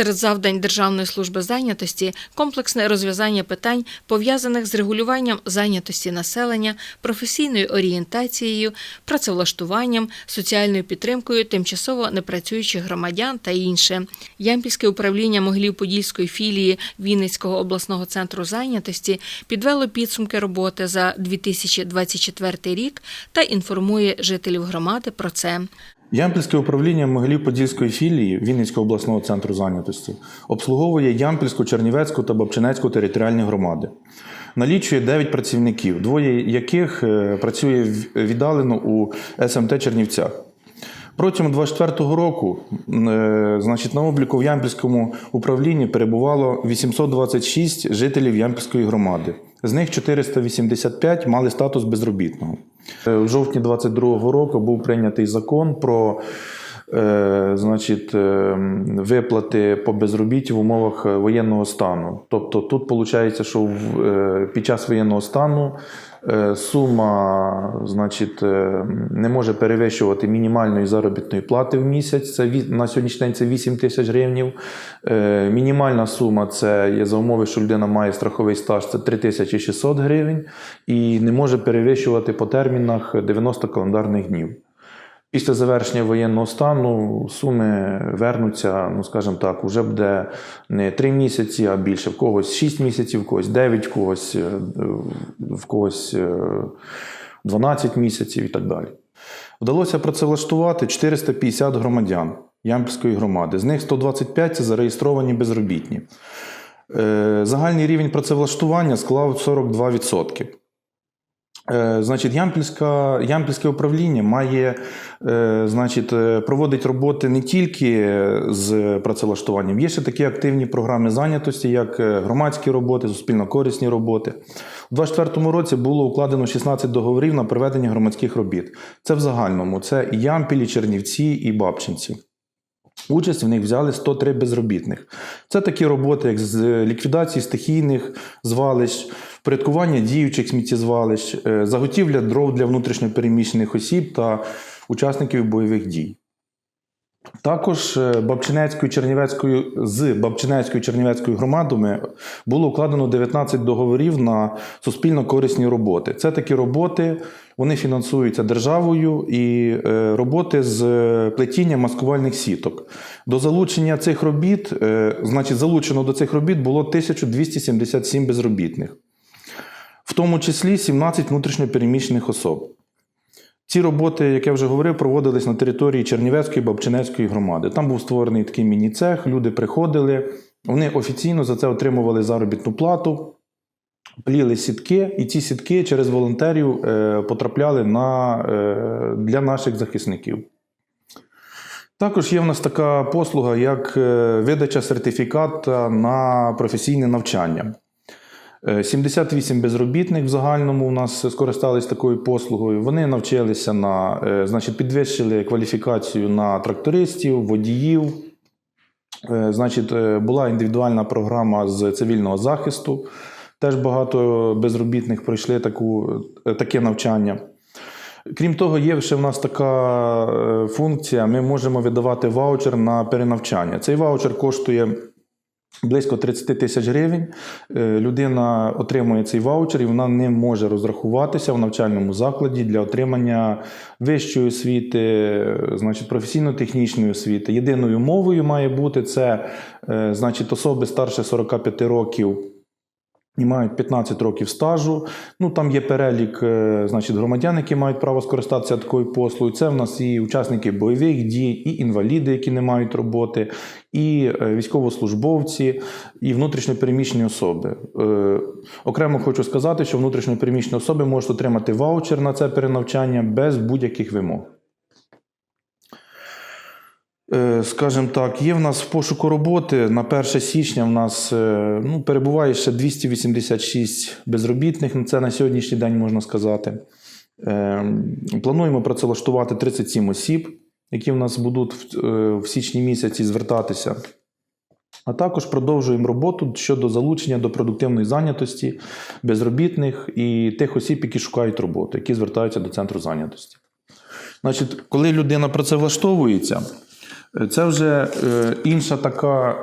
Серед завдань Державної служби зайнятості комплексне розв'язання питань, пов'язаних з регулюванням зайнятості населення, професійною орієнтацією, працевлаштуванням, соціальною підтримкою тимчасово непрацюючих громадян та інше. Ямпільське управління Могилів-Подільської філії Вінницького обласного центру зайнятості підвело підсумки роботи за 2024 рік та інформує жителів громади про це. Ямпільське управління Могилів-Подільської філії Вінницького обласного центру зайнятості обслуговує Ямпільську, Чернівецьку та Бабчинецьку територіальні громади. Налічує 9 працівників, двоє яких е, працює віддалено у СМТ Чернівцях. Протягом 2024 року е, значить, на обліку в Ямпільському управлінні перебувало 826 жителів Ямпільської громади. З них 485 мали статус безробітного. В У жовтні 2022 року був прийнятий закон про е, значить, е, виплати по безробітті в умовах е, воєнного стану. Тобто тут виходить, що в, е, під час воєнного стану е, сума значить, е, не може перевищувати мінімальної заробітної плати в місяць. Це на сьогоднішній день це 8 тисяч гривнів. Е, Мінімальна сума це є за умови, що людина має страховий стаж, це 3600 гривень, і не може перевищувати по термінах 90 календарних днів. Після завершення воєнного стану суми вернуться, ну скажімо так, вже буде не 3 місяці, а більше. В когось 6 місяців, в когось 9, в когось, е, в когось е, 12 місяців і так далі. Вдалося працевлаштувати 450 громадян Ямпільської громади. З них 125 це зареєстровані безробітні. Е, Загальний рівень працевлаштування склав 42%. Е, Значить, Ямпільська, Ямпільське управління має е, значить, е, проводить роботи не тільки з працевлаштуванням, є ще такі активні програми зайнятості, як громадські роботи, суспільно-корисні роботи. У 2024 році було укладено 16 договорів на проведення громадських робіт. Це в загальному. Це і Ямпілі, Чернівці і Бабчинці. Участь в них взяли 103 безробітних. Це такі роботи, як з ліквідації стихійних звалищ, впорядкування діючих сміттєзвалищ, е, заготівля дров для внутрішньопереміщених осіб та учасників бойових дій. Також е, Бабчинецькою Чернівецькою з Бабчинецькою Чернівецькою громадами було укладено 19 договорів на суспільно корисні роботи. Це такі роботи, вони фінансуються державою і е, роботи з плетіння маскувальних сіток. До залучення цих робіт, значить, залучено до цих робіт було 1277 безробітних, в тому числі 17 внутрішньопереміщених особ. Ці роботи, як я вже говорив, проводились на території Чернівецької Бабчинецької громади. Там був створений такий міні-цех, люди приходили, вони офіційно за це отримували заробітну плату, пліли сітки, і ці сітки через волонтерів е, потрапляли на, е, для наших захисників. Також є в нас така послуга, як е, видача сертифіката на професійне навчання. Е, 78 безробітних в загальному у нас скористались такою послугою. Вони навчилися на, е, значить, підвищили кваліфікацію на трактористів, водіїв. Е, Значить, е, була індивідуальна програма з цивільного захисту. Теж багато безробітних пройшли таку, е, таке навчання. Крім того, є ще в нас така е, функція: ми можемо видавати ваучер на перенавчання. Цей ваучер коштує близько 30 тисяч гривень. Е, Людина отримує цей ваучер і вона не може розрахуватися в навчальному закладі для отримання вищої освіти, значить, професійно-технічної освіти. Єдиною мовою має бути це е, значить, особи старше 45 років. І мають 15 років стажу. Ну там є перелік е, значить, громадян, які мають право скористатися такою послугою. Це в нас і учасники бойових дій, і інваліди, які не мають роботи, і е, військовослужбовці, і внутрішньопереміщені особи. Е, Окремо хочу сказати, що внутрішньопереміщені особи можуть отримати ваучер на це перенавчання без будь-яких вимог. Е, Скажімо так, є в нас в пошуку роботи. На 1 січня в нас е, ну, перебуває ще 286 безробітних. Ну, Це на сьогоднішній день можна сказати. Е, Плануємо працевлаштувати 37 осіб, які в нас будуть в, січні місяці звертатися. А також продовжуємо роботу щодо залучення до продуктивної зайнятості безробітних і тих осіб, які шукають роботу, які звертаються до центру зайнятості. Значить, коли людина працевлаштовується, Це вже е, інша така,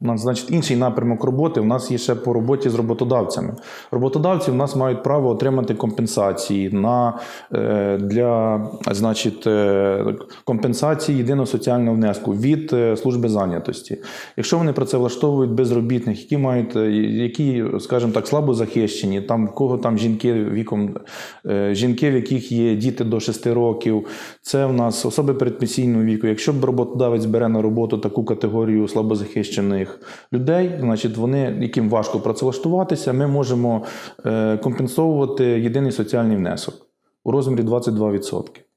ну, значить, інший напрямок роботи. У нас є ще по роботі з роботодавцями. Роботодавці в нас мають право отримати компенсації на, е, для значить, е, компенсації єдиного соціального внеску від е, служби зайнятості. Якщо вони працевлаштовують безробітних, які мають, які, скажімо так, слабо захищені, там в кого там жінки віком, жінки, в яких є діти до 6 років, це в нас особи передпенсійного віку. Якщо роботодавець бере на роботу таку категорію слабозахищених людей, значить вони, яким важко працевлаштуватися, ми можемо е, компенсовувати єдиний соціальний внесок у розмірі 22%.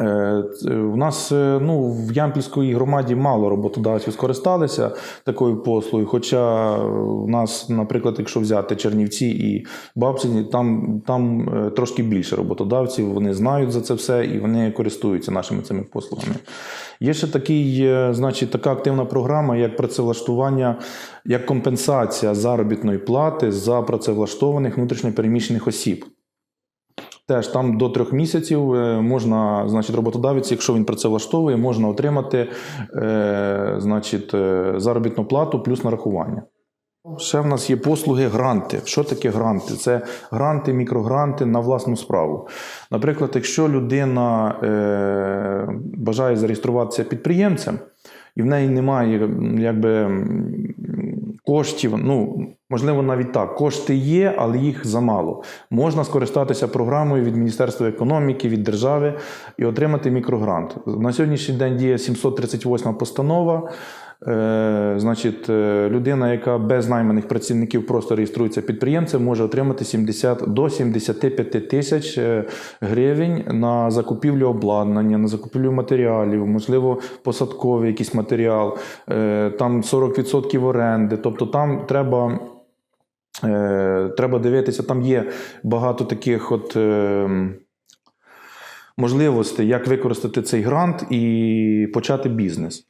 Е, У нас е, ну, в Ямпільській громаді мало роботодавців скористалися такою послугою. Хоча у нас, наприклад, якщо взяти Чернівці і Бабчині, там, там е, трошки більше роботодавців, вони знають за це все і вони користуються нашими цими послугами. Є ще такий, е, значить, така активна програма, як працевлаштування, як компенсація заробітної плати за працевлаштованих внутрішньопереміщених осіб. Теж там до трьох місяців е, можна, значить, роботодавець, якщо він працевлаштовує, можна отримати е, значить, е, заробітну плату плюс нарахування. Ще в нас є послуги гранти. Що таке гранти? Це гранти, мікрогранти на власну справу. Наприклад, якщо людина е, бажає зареєструватися підприємцем, і в неї немає якби, коштів, ну, можливо, навіть так, кошти є, але їх замало. Можна скористатися програмою від Міністерства економіки, від держави і отримати мікрогрант. На сьогоднішній день діє 738 постанова. Е, значить, е, людина, яка без найманих працівників просто реєструється підприємцем, може отримати 70 до 75 тисяч е, гривень на закупівлю обладнання, на закупівлю матеріалів, можливо, посадковий якийсь матеріал, там 40% оренди. Тобто там треба. Треба дивитися, там є багато таких от е, можливостей, як використати цей грант і почати бізнес.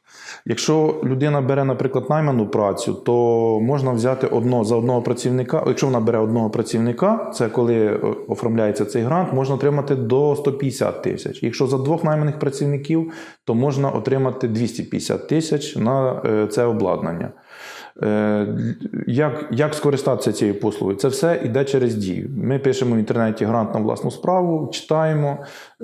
Якщо людина бере, наприклад, найману працю, то можна взяти одно за одного працівника. Якщо вона бере одного працівника, це коли е, оформляється цей грант, можна отримати до 150 тисяч. Якщо за двох найманих працівників, то можна отримати 250 тисяч на е, це обладнання. Е, Як, як скористатися цією послугою? Це все йде через дію. Ми пишемо в інтернеті грант на власну справу, читаємо,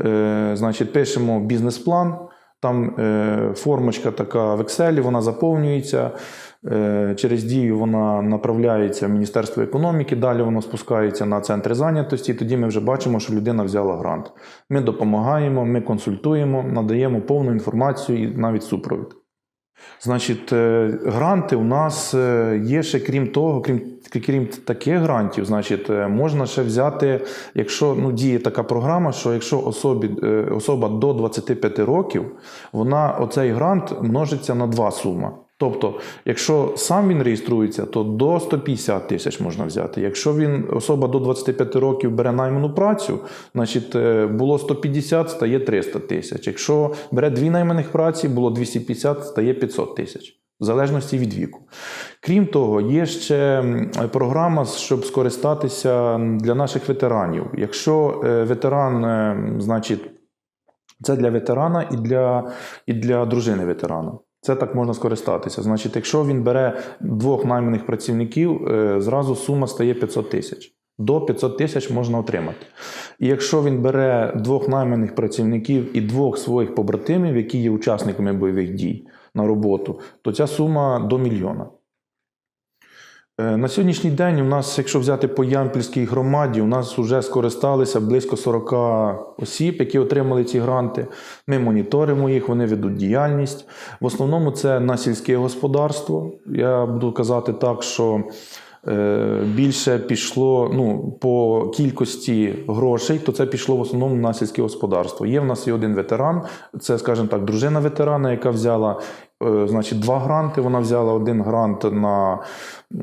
е, значить, пишемо бізнес-план. Там е, формочка така в Excel, вона заповнюється. Е, через дію вона направляється в Міністерство економіки, далі воно спускається на центри зайнятості, і тоді ми вже бачимо, що людина взяла грант. Ми допомагаємо, ми консультуємо, надаємо повну інформацію і навіть супровід. Значить, е, гранти у нас е, є ще крім того, крім, крім таких грантів, значить, е, можна ще взяти, якщо ну, діє така програма, що якщо особі, особа до 25 років, вона оцей грант множиться на два сума. Тобто, якщо сам він реєструється, то до 150 тисяч можна взяти. Якщо він особа до 25 років бере найману працю, значить е, було 150, стає 300 тисяч. Якщо бере дві найманих праці, було 250, стає 500 тисяч. В залежності від віку. Крім того, є ще програма, щоб скористатися для наших ветеранів. Якщо е, ветеран, е, значить, це для ветерана і для, і для дружини ветерана. Це так можна скористатися. Значить, якщо він бере двох найманих працівників, е, зразу сума стає 500 тисяч. До 500 тисяч можна отримати. І якщо він бере двох найманих працівників і двох своїх побратимів, які є учасниками бойових дій на роботу, то ця сума до мільйона. Е, На сьогоднішній день у нас, якщо взяти по Ямпільській громаді, у нас вже скористалися близько 40 осіб, які отримали ці гранти. Ми моніторимо їх, вони ведуть діяльність. В основному це на сільське господарство. Я буду казати так, що е, більше пішло ну, по кількості грошей, то це пішло в основному на сільське господарство. Є в нас і один ветеран, це, скажімо так, дружина ветерана, яка взяла. Е, Значить, два гранти. Вона взяла один грант на,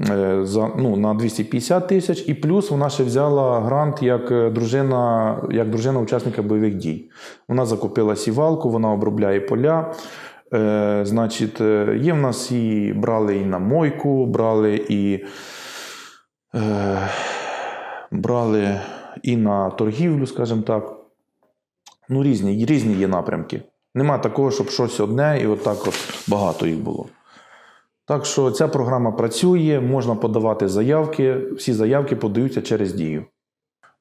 е, за, ну, на 250 тисяч, і плюс вона ще взяла грант як е, дружина, як дружина учасника бойових дій. Вона закупила сівалку, вона обробляє поля. Е, значить, є в нас і брали і на мойку, брали і, е, брали і на торгівлю, скажімо так. Ну, різні, різні є напрямки. Нема такого, щоб щось одне і отак от багато їх було. Так що ця програма працює, можна подавати заявки, всі заявки подаються через дію.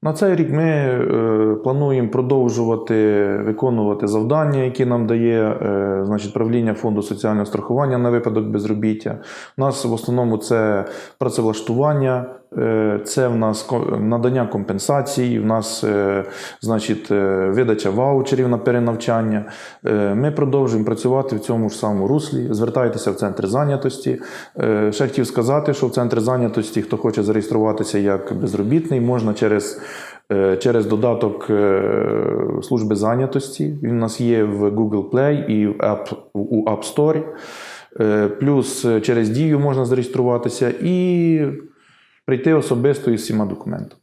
На цей рік ми е, плануємо продовжувати виконувати завдання, які нам дає е, значить, правління фонду соціального страхування на випадок безробіття. У нас в основному це працевлаштування, це в нас надання компенсацій, в нас е, значить, е, видача ваучерів на перенавчання. Е, Ми продовжуємо працювати в цьому ж самому руслі. Звертайтеся в центр зайнятості. Е, Ще хотів сказати, що в центр зайнятості, хто хоче зареєструватися як безробітний, можна через, е, через додаток е, служби зайнятості. Він у нас є в Google Play і в App, у App Store. Е, Плюс е, через дію можна зареєструватися і прийти особисто із всіма документами.